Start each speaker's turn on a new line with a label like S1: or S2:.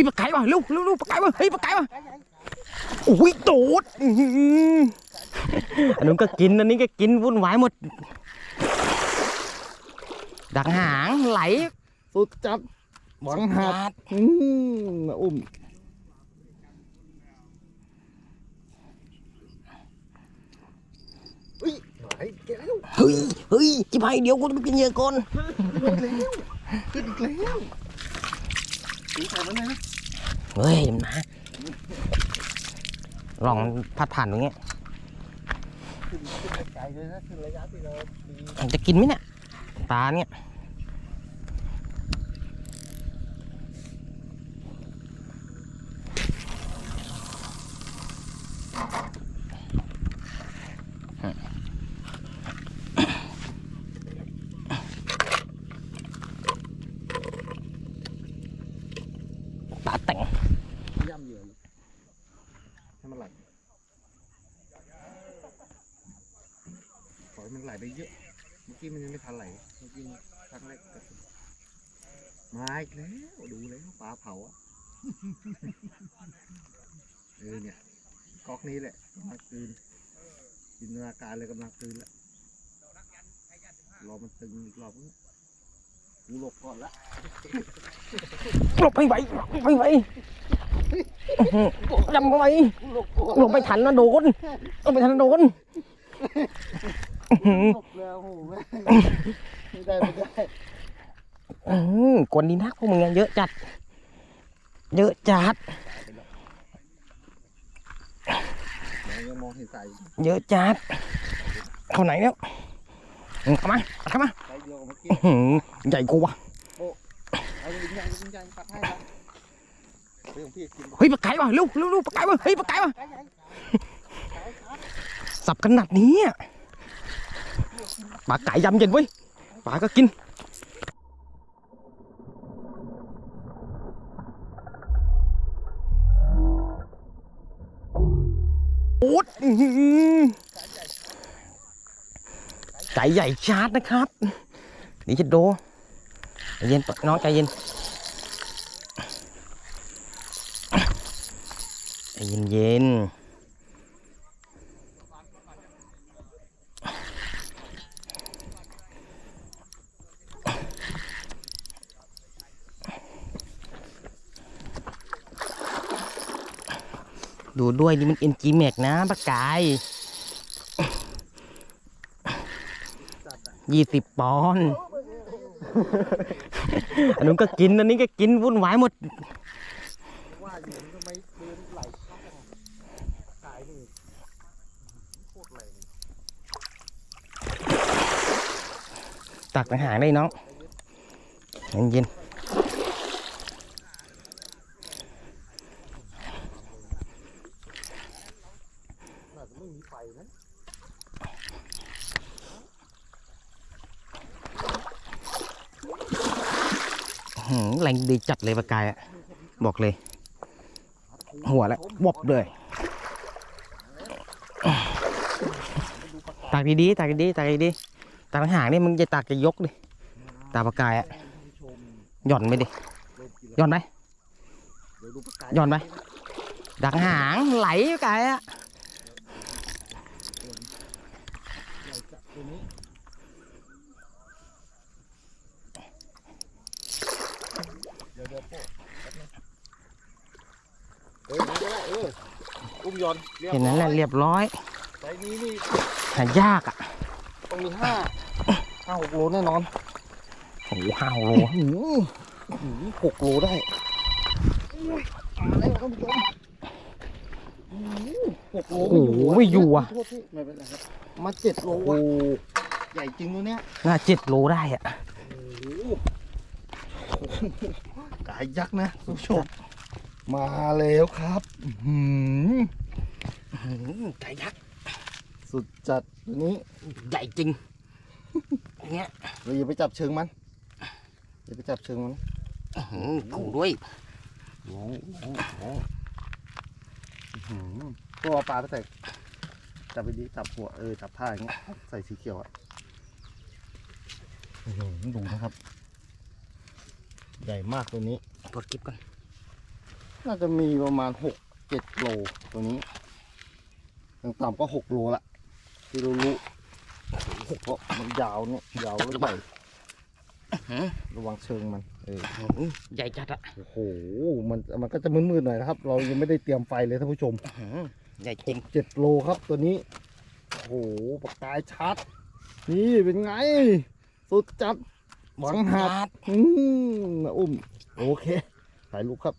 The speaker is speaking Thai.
S1: ฮ้ยปลาไก่ว่ะเร็วเร็วเร็วปลาไก่ว่ะเฮ้ยปลาไก่ว่ะโอ้ยโดดอื้อหืออันนู้นก็กินอันนี้ก็กินวุ่นวายหมด ดักหางไหล
S2: สุดจัดหวังหักอืมมาอุ้มเฮ้ยหายแกแล้ว
S1: เฮ้ยเฮ้ยจิบหายเดี๋ยวกูจะไปกินเหยื่อก่อน
S2: ขึ้นอีกแล้วขึ้นอีกแล้วสีใส่มันเลยนะ
S1: เฮ้ยมันมาลองพัดผ่านตรงเนี้ยมันจะกินไหมเนี่ย ตาเนี่ยตาแต่ง
S2: ย่ำเหยื่อเลยให้มันไหลปล่อย มันไหลไปเยอะ เมื่อกี้มันยังไม่ทันไหล เมื่อกี้ครั้งแรกก็มาอีกแล้วดูแล้วปลาเผาอะเออเนี่ยก๊อกนี้แหละกำลังตื่นจินตนาการเลยกำลังตื่นแล้วรอมันตึงอีกรอบนึงกูหลบก่อนละ
S1: หลบไม่ไหวไม่ไหวอื้อหือยังไม่ไหว
S2: กูหลบก่อน
S1: หลบไม่ทันนะโดนหลบไม่ทันนะโดน อื้อหือ
S2: หลบแล้วโอ้โหไม่ได้ไม่ได้
S1: อือหือกวนดีนักพวกมึงเยอะจัด เยอะจัด
S2: เดี๋ยวยังมองเห็นใส่
S1: เยอะจัด เข้าไหนแล้วอืมเข้ามาเข้ามา
S2: ใส่เดียวกับเมื่อกี้
S1: อื้อหือใหญ่กว่า
S2: เอาลิ้นใหญ่ลิ้นใหญ่ปัดให้ครับเรื่องพี่กิน
S1: เฮ้ยปลาไก่ว่ะเร็วเร็วเร็วปลาไก่ว่ะเฮ้ยปลาไก่ว่ะ
S2: ไก่ใหญ่ไก่ครับ
S1: สับขนาดนี้อะ ปลาไก่ยำเย็นเว้ยปลาก็กินโอ๊ตไก่ใหญ่ชาร์จนะครับ นี่จะโดใจเย็นน้องใจเย็นใจเย็นเย็น ดูด้วยนี่มัน NG Max นะปากกายยี่สิบปอนด์อันนู้นก็กินอันนี้ก็กินวุ่นวายหมด
S2: ว่าอยู่มันทำไมเดินไหลเข้าสายนี่โคตรแรง
S1: ตักไปหางได้น้องเย็น
S2: น่าจะไม่มีไฟนะ
S1: ๆหืม แรงดีจัดเลยปากกายอะบอกเลย หัวแล้ววบเลยตักดีๆตักดีๆตักดีๆตักหางนี่มึงจะตักจะยกดิตาปากกายอะหย่อนไปดิ
S2: เริ่มกิ
S1: หย่อนไป
S2: เดี๋ยวดูประกาย
S1: หย่อนไปดักหางไหลปากกายอะ
S2: ใหญ่จัดตัวนี้เดี๋ยวเดี๋ยวโป๊ะแป๊บนึงเออนี่ก็ได้เอออุ้ม ยอนเรียบ
S1: เห็นนั้นแหละ
S2: ร้อย
S1: เรียบร้อย
S2: ไซส์นี้นี่
S1: หายากอะ
S2: ต้องมีห้าห้าหกโลแน่นอน
S1: โอ้โหห้าโล
S2: หือหือหกโลได้อุ้ยมาแล้วท่านผู้ชมหือหกโล
S1: โอ้โหไม่อยู่อะ
S2: โทษพี่ไม่เป็นไรครับมาเจ็ดโลว่ะใหญ่จริงตัวเนี้ย
S1: น่าเจ็ดโลได้อะ
S2: โอ้โหกายยักษ์นะท่านผู้ชมมาแล้วครับ อื้อหือ
S1: หืม ไก่ยักษ์
S2: สุดจัดตัวนี้
S1: ใหญ่จริงอย่างเงี้ย
S2: เราอย่าไปจับเชิงมันอย่าไปจับเชิงมัน
S1: อื้อหือกูด้วย
S2: โอ้โหโอ้โหอื้อหือตัวเอาปลาไปใส่จับไปดีจับหัวเออจับผ้าอย่างเงี้ยใส่สีเขียวอะอื้อหือดูนะครับ ใหญ่มากตัวนี้
S1: ปลดกิ๊บก่อน
S2: น่าจะมีประมาณหกเจ็ดโลตัวนี้ อย่างต่ำก็หกโลละที่รู้รู้เพราะมันยาวเนี่ยยาวแล้วใหญ่ระวังเชิงมันเออ
S1: ใหญ่จัดอะ
S2: โอ้โหมันมันก็จะมืดๆหน่อยนะครับ เรายังไม่ได้เตรียมไฟเลยท่านผู้ชม
S1: ใหญ่จริง
S2: เจ็ดโลครับตัวนี้โอ้โหปากกายชัด นี่เป็นไง สุดจัดหวังหัดอืมนะอุ้มโอเคถ่ายรูปครับ